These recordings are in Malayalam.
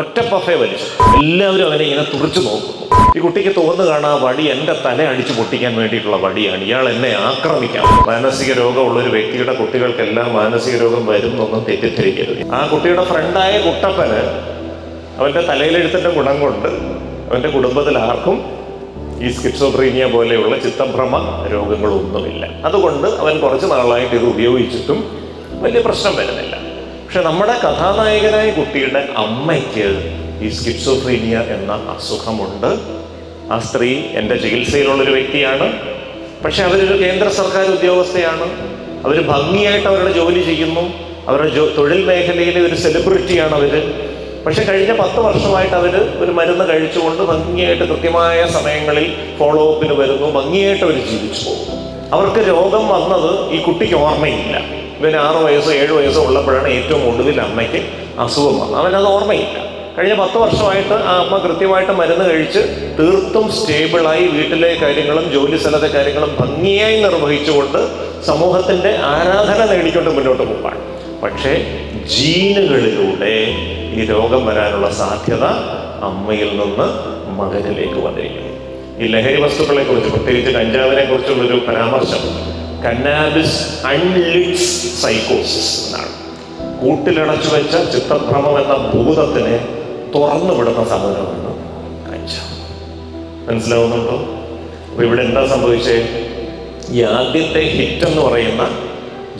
ഒറ്റ പഫേ വലിച്ചു. എല്ലാവരും അവനെ ഇങ്ങനെ തുറച്ചു നോക്കുന്നു ഈ കുട്ടിക്ക് തോന്നുന്നു കാണാ വടി എന്റെ തല അടിച്ചു പൊട്ടിക്കാൻ വേണ്ടിയിട്ടുള്ള വടിയാണ്. ഇയാൾ എന്നെ ആക്രമിക്കാം. മാനസിക രോഗമുള്ള ഒരു വ്യക്തിയുടെ കുട്ടികൾക്കെല്ലാം മാനസിക രോഗം വരും എന്നൊന്നും തെറ്റിദ്ധരിക്കരുത്. ആ കുട്ടിയുടെ ഫ്രണ്ടായ കുട്ടപ്പന് അവന്റെ തലയിലെഴുത്തിന്റെ ഗുണം കൊണ്ട് അവന്റെ കുടുംബത്തിൽ ആർക്കും ഈ സ്കിറ്റ്സോപ്രീനിയ പോലെയുള്ള ചിത്തഭ്രമ രോഗങ്ങളൊന്നുമില്ല. അതുകൊണ്ട് അവൻ കുറച്ച് നാളായിട്ട് ഇത് ഉപയോഗിച്ചിട്ടും വലിയ പ്രശ്നം വരുന്നില്ല. പക്ഷെ നമ്മുടെ കഥാനായകനായ കുട്ടിയുടെ അമ്മയ്ക്ക് ഈ സ്കിപ്സോഫ്രീനിയ എന്ന അസുഖമുണ്ട്. ആ സ്ത്രീ എന്റെ ചികിത്സയിലുള്ളൊരു വ്യക്തിയാണ്. പക്ഷെ അവരൊരു കേന്ദ്ര സർക്കാർ ഉദ്യോഗസ്ഥയാണ്. അവർ ഭംഗിയായിട്ട് അവരുടെ ജോലി ചെയ്യുന്നു. അവരുടെ ജോ തൊഴിൽ മേഖലയിലെ ഒരു സെലിബ്രിറ്റിയാണ് അവർ പക്ഷെ കഴിഞ്ഞ പത്ത് വർഷമായിട്ട് അവർ ഒരു മരുന്ന് കഴിച്ചുകൊണ്ട് ഭംഗിയായിട്ട് കൃത്യമായ സമയങ്ങളിൽ ഫോളോ അപ്പിന് വരുന്നു. ഭംഗിയായിട്ട് അവർ ജീവിച്ചു പോകും അവർക്ക് രോഗം വന്നത് ഈ കുട്ടിക്ക് ഓർമ്മയില്ല. ഇവന് ആറ് വയസ്സോ ഏഴ് വയസ്സോ ഉള്ളപ്പോഴാണ് ഏറ്റവും ഒടുവിൽ അമ്മയ്ക്ക് അസുഖം വന്നത്. അവനത് ഓർമ്മയില്ല. കഴിഞ്ഞ പത്ത് വർഷമായിട്ട് ആ അമ്മ കൃത്യമായിട്ട് മരുന്ന് കഴിച്ച് തീർത്തും സ്റ്റേബിളായി വീട്ടിലെ കാര്യങ്ങളും ജോലി സ്ഥലത്തെ കാര്യങ്ങളും ഭംഗിയായി നിർവഹിച്ചുകൊണ്ട് സമൂഹത്തിന്റെ ആരാധന നേടിക്കൊണ്ട് മുന്നോട്ട് പോകാണ് പക്ഷേ ജീനുകളിലൂടെ ഈ രോഗം വരാനുള്ള സാധ്യത അമ്മയിൽ നിന്ന് മകനിലേക്ക് വന്നിരിക്കുന്നു. ഈ ലഹരി വസ്തുക്കളെ കുറിച്ച് പ്രത്യേകിച്ച് കഞ്ചാവിനെ കുറിച്ചുള്ളൊരു പരാമർശം കന്നാബിസ് അൺലിറ്റ്സ് സൈക്കോസിസ് എന്നാണ്. കൂട്ടിലടച്ചു വെച്ച ചിത്തഭ്രമം എന്ന ഭൂതത്തിനെ തുറന്നു വിടുന്ന സാധനമാണ് കഞ്ചാവ് മനസ്സിലാവുന്നുണ്ടോ? അപ്പൊ ഇവിടെ എന്താ സംഭവിച്ചേ? ഈ ആദ്യത്തെ ഹിറ്റ് എന്ന് പറയുന്ന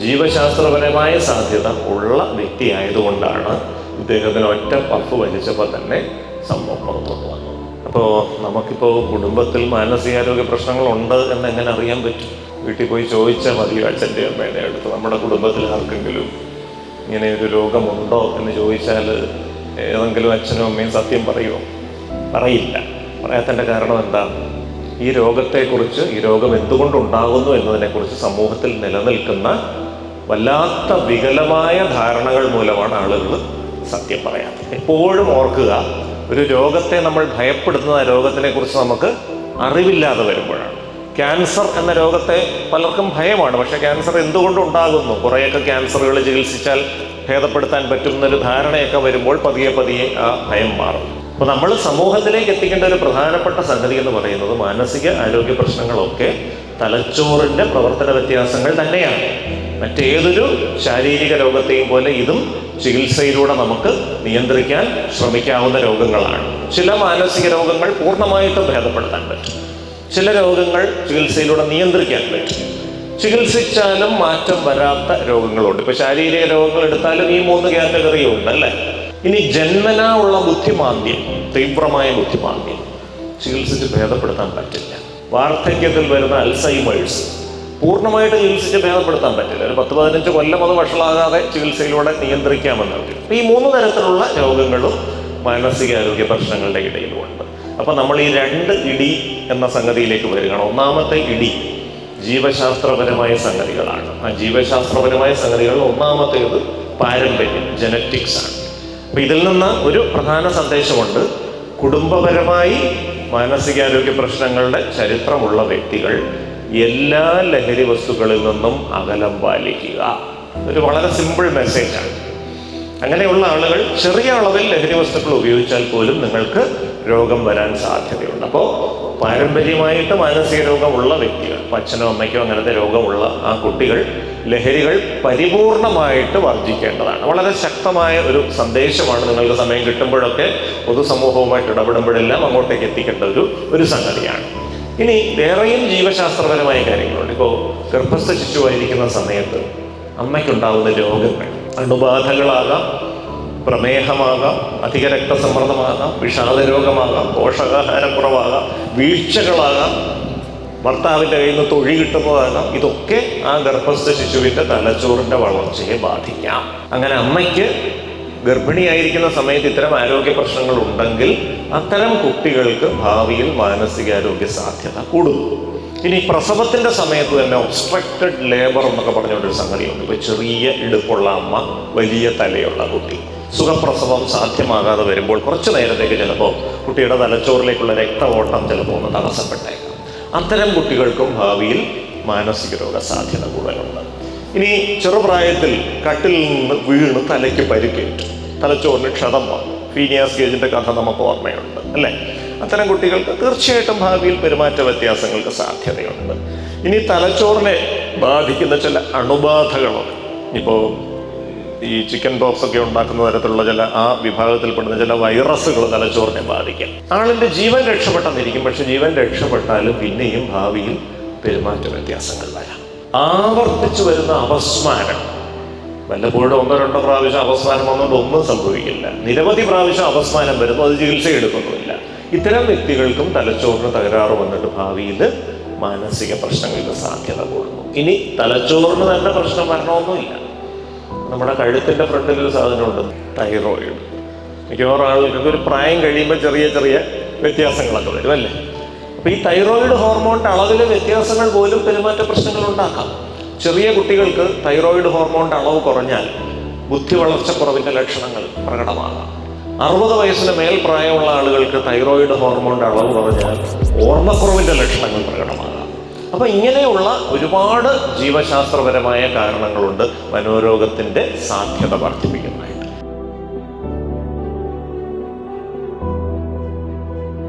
ജീവശാസ്ത്രപരമായ സാധ്യത ഉള്ള വ്യക്തി ആയതുകൊണ്ടാണ് ഇദ്ദേഹത്തിന് ഒറ്റ പഫ് വലിച്ചപ്പോൾ തന്നെ സംഭവം പുറത്തു വന്നു അപ്പോൾ നമുക്കിപ്പോൾ കുടുംബത്തിൽ മാനസികാരോഗ്യ പ്രശ്നങ്ങളുണ്ട് എന്ന് എങ്ങനെ അറിയാൻ പറ്റും? വീട്ടിൽ പോയി ചോദിച്ചാൽ മതി അച്ഛന്റെ അമ്മയുടെ അടുത്ത് നമ്മുടെ കുടുംബത്തിൽ ആർക്കെങ്കിലും ഇങ്ങനെ ഒരു രോഗമുണ്ടോ? എന്ന് ചോദിച്ചാൽ ഏതെങ്കിലും അച്ഛനും അമ്മയും സത്യം പറയുമോ പറയില്ല. പറയാത്തതിന്റെ കാരണം എന്താ? ഈ രോഗത്തെക്കുറിച്ച് ഈ രോഗം എന്തുകൊണ്ടുണ്ടാകുന്നു എന്നതിനെക്കുറിച്ച് സമൂഹത്തിൽ നിലനിൽക്കുന്ന വല്ലാത്ത വികലമായ ധാരണകൾ മൂലമാണ് ആളുകൾ സത്യം പറയാത്തത് എപ്പോഴും ഓർക്കുക ഒരു രോഗത്തെ നമ്മൾ ഭയപ്പെടുന്ന രോഗത്തിനെക്കുറിച്ച് രോഗത്തിനെ കുറിച്ച് നമുക്ക് അറിവില്ലാതെ വരുമ്പോഴാണ്. ക്യാൻസർ എന്ന രോഗത്തെ പലർക്കും ഭയമാണ്. പക്ഷേ ക്യാൻസർ എന്തുകൊണ്ടുണ്ടാകുന്നു? കുറേയൊക്കെ ക്യാൻസറുകൾ ചികിത്സിച്ചാൽ ഭേദപ്പെടുത്താൻ പറ്റുമെന്നൊരു ധാരണയൊക്കെ വരുമ്പോൾ പതിയെ പതിയെ ആ ഭയം മാറും. അപ്പോൾ നമ്മൾ സമൂഹത്തിലേക്ക് എത്തിക്കേണ്ട ഒരു പ്രധാനപ്പെട്ട സംഗതി എന്ന് പറയുന്നത് മാനസിക ആരോഗ്യ പ്രശ്നങ്ങളൊക്കെ തലച്ചോറിന്റെ പ്രവർത്തന വ്യത്യാസങ്ങൾ തന്നെയാണ്. മറ്റേതൊരു ശാരീരിക രോഗത്തെയും പോലെ ഇതും ചികിത്സയിലൂടെ നമുക്ക് നിയന്ത്രിക്കാൻ ശ്രമിക്കാവുന്ന രോഗങ്ങളാണ്. ചില മാനസിക രോഗങ്ങൾ പൂർണമായിട്ടും ഭേദപ്പെടുത്താൻ പറ്റും. ചില രോഗങ്ങൾ ചികിത്സയിലൂടെ നിയന്ത്രിക്കാൻ പറ്റും. ചികിത്സിച്ചാലും മാറ്റം വരാത്ത രോഗങ്ങളുണ്ട്. ഇപ്പൊ ശാരീരിക രോഗങ്ങൾ എടുത്താലും ഈ മൂന്ന് കാറ്റഗറിയും ഉണ്ട് അല്ലേ? ഇനി ജന്മനാ ഉള്ള ബുദ്ധിമാന്ദ്യം തീവ്രമായ ബുദ്ധിമാന്ദ്യം. ചികിത്സിച്ച് ഭേദപ്പെടുത്താൻ പറ്റില്ല. വാർദ്ധക്യത്തിൽ വരുന്ന അൽസൈമേഴ്സ് പൂർണമായിട്ട് ചികിത്സിച്ച് ഭേദപ്പെടുത്താൻ പറ്റില്ല. ഒരു പത്ത് പതിനഞ്ച് കൊല്ലം അത് വഷളാകാതെ ചികിത്സയിലൂടെ നിയന്ത്രിക്കാമെന്ന് പറയും ഈ മൂന്ന് തരത്തിലുള്ള രോഗങ്ങളും മാനസികാരോഗ്യ പ്രശ്നങ്ങളുടെ ഇടയിലുമുണ്ട്. അപ്പൊ നമ്മൾ ഈ രണ്ട് ഇടി എന്ന സംഗതിയിലേക്ക് വരികയാണ്. ഒന്നാമത്തെ ഇടി ജീവശാസ്ത്രപരമായ സംഗതികളാണ്. ആ ജീവശാസ്ത്രപരമായ സംഗതികളിൽ ഒന്നാമത്തേത് പാരമ്പര്യം ജനറ്റിക്സ് ആണ്. അപ്പൊ ഇതിൽ നിന്ന് ഒരു പ്രധാന സന്ദേശമുണ്ട്. കുടുംബപരമായി മാനസികാരോഗ്യ പ്രശ്നങ്ങളുടെ ചരിത്രമുള്ള വ്യക്തികൾ എല്ലാ ലഹരി വസ്തുക്കളിൽ നിന്നും അകലം പാലിക്കുക. ഒരു വളരെ സിമ്പിൾ മെസ്സേജാണ് അങ്ങനെയുള്ള ആളുകൾ ചെറിയ അളവിൽ ലഹരി വസ്തുക്കൾ ഉപയോഗിച്ചാൽ പോലും നിങ്ങൾക്ക് രോഗം വരാൻ സാധ്യതയുണ്ട്. അപ്പോൾ പാരമ്പര്യമായിട്ട് മാനസിക രോഗമുള്ള വ്യക്തികൾ അച്ഛനോ അമ്മയ്ക്കോ അങ്ങനത്തെ രോഗമുള്ള ആ കുട്ടികൾ ലഹരികൾ പരിപൂർണമായിട്ട് വർജിക്കേണ്ടതാണ് വളരെ ശക്തമായ ഒരു സന്ദേശമാണ് നിങ്ങൾക്ക് സമയം കിട്ടുമ്പോഴൊക്കെ പൊതുസമൂഹവുമായിട്ട് ഇടപെടുമ്പോഴെല്ലാം അങ്ങോട്ടേക്ക് എത്തിക്കേണ്ട ഒരു ഒരു സംഗതിയാണ്. ഇനി വേറെയും ജീവശാസ്ത്രപരമായ കാര്യങ്ങളുണ്ട്. ഇപ്പോൾ ഗർഭസ്ഥ ശിശുവായിരിക്കുന്ന സമയത്ത് അമ്മയ്ക്കുണ്ടാകുന്ന രോഗങ്ങൾ അണുബാധകളാകാം പ്രമേഹമാകാം അധിക രക്തസമ്മർദ്ദമാകാം വിഷാദ രോഗമാകാം പോഷകാഹാരക്കുറവാകാം വീഴ്ചകളാകാം ഭർത്താവിന്റെ കയ്യിൽ നിന്ന് തൊഴി ഇതൊക്കെ ആ ഗർഭസ്ഥ ശിശുവിന്റെ തലച്ചോറിന്റെ വളർച്ചയെ ബാധിക്കാം. അങ്ങനെ അമ്മയ്ക്ക് ഗർഭിണിയായിരിക്കുന്ന സമയത്ത് ഇത്തരം ആരോഗ്യ പ്രശ്നങ്ങൾ ഉണ്ടെങ്കിൽ അത്തരം കുട്ടികൾക്ക് ഭാവിയിൽ മാനസികാരോഗ്യ സാധ്യത കൂടുന്നു ഇനി പ്രസവത്തിന്റെ സമയത്ത് തന്നെ ഒബ്സ്ട്രക്റ്റഡ് ലേബർ എന്നൊക്കെ പറഞ്ഞുകൊണ്ടൊരു സംഗതിയുണ്ട്. ഇപ്പൊ ചെറിയ ഇടുപ്പുള്ള അമ്മ വലിയ തലയുള്ള കുട്ടി. സുഖപ്രസവം സാധ്യമാകാതെ വരുമ്പോൾ കുറച്ചു നേരത്തേക്ക് ചിലപ്പോൾ കുട്ടിയുടെ തലച്ചോറിലേക്കുള്ള രക്തഓട്ടം ചിലപ്പോൾ ഒന്ന് തടസ്സപ്പെട്ടേക്കാം. അത്തരം കുട്ടികൾക്കും ഭാവിയിൽ മാനസിക രോഗ സാധ്യത കൂടുതലുണ്ട്. ഇനി ചെറുപ്രായത്തിൽ കട്ടിൽ നിന്ന് വീണ് തലയ്ക്ക് പരിക്കേറ്റു. തലച്ചോറിന് ക്ഷതം വന്നു. ഫീനിയാസ് ഗേജിന്റെ കഥ നമുക്ക് ഓർമ്മയുണ്ട് അല്ലേ? അത്തരം കുട്ടികൾക്ക് തീർച്ചയായിട്ടും ഭാവിയിൽ പെരുമാറ്റ വ്യത്യാസങ്ങൾക്ക് സാധ്യതയുണ്ട്. ഇനി തലച്ചോറിനെ ബാധിക്കുന്ന ചില അണുബാധകളുണ്ട് ഇപ്പോൾ ഈ ചിക്കൻ ബോക്സ് ഒക്കെ ഉണ്ടാക്കുന്ന തരത്തിലുള്ള ചില ആ വിഭാഗത്തിൽപ്പെടുന്ന ചില വൈറസുകൾ തലച്ചോറിനെ ബാധിക്കാം. ആളിന്റെ ജീവൻ രക്ഷപ്പെട്ടെന്നിരിക്കും പക്ഷെ ജീവൻ രക്ഷപ്പെട്ടാലും പിന്നെയും ഭാവിയിൽ പെരുമാറ്റ വ്യത്യാസങ്ങൾ വരാം. ആവർത്തിച്ചു വരുന്ന അവസ്മാരം വല്ലപ്പോഴും ഒന്നോ രണ്ടോ പ്രാവശ്യം അവസ്മാനം വന്നുകൊണ്ട് ഒന്നും സംഭവിക്കില്ല. നിരവധി പ്രാവശ്യം അവസ്മാനം വരുന്നു അത് ചികിത്സ എടുക്കുന്നുമില്ല ഇത്തരം വ്യക്തികൾക്കും തലച്ചോറിന് തകരാറ് വന്നിട്ട് ഭാവിയിൽ മാനസിക പ്രശ്നങ്ങൾക്ക് സാധ്യത കൂടുന്നു. ഇനി തലച്ചോറിന് തന്നെ പ്രശ്നം വരണമെന്നില്ല. നമ്മുടെ കഴുത്തിന്റെ ഫ്രണ്ടിൽ ഒരു സാധനമുണ്ട് തൈറോയിഡ് മിക്കവാറും ആളുകൾക്ക് ഒരു പ്രായം കഴിയുമ്പോൾ ചെറിയ ചെറിയ വ്യത്യാസങ്ങളൊക്കെ വരും അല്ലേ? അപ്പോൾ ഈ തൈറോയിഡ് ഹോർമോണിന്റെ അളവിലെ വ്യത്യാസങ്ങൾ പോലും പെരുമാറ്റ പ്രശ്നങ്ങൾ ഉണ്ടാക്കാം. ചെറിയ കുട്ടികൾക്ക് തൈറോയിഡ് ഹോർമോണിന്റെ അളവ് കുറഞ്ഞാൽ ബുദ്ധി വളർച്ചക്കുറവിന്റെ ലക്ഷണങ്ങൾ പ്രകടമാകാം. അറുപത് വയസ്സിന് മേൽ പ്രായമുള്ള ആളുകൾക്ക് തൈറോയിഡ് ഹോർമോണിന്റെ അളവ് കുറഞ്ഞാൽ ഓർമ്മക്കുറവിന്റെ ലക്ഷണങ്ങൾ പ്രകടമാകാം. അപ്പൊ ഇങ്ങനെയുള്ള ഒരുപാട് ജീവശാസ്ത്രപരമായ കാരണങ്ങളുണ്ട് മനോരോഗത്തിന്റെ സാധ്യത വർദ്ധിപ്പിക്കുന്നത്.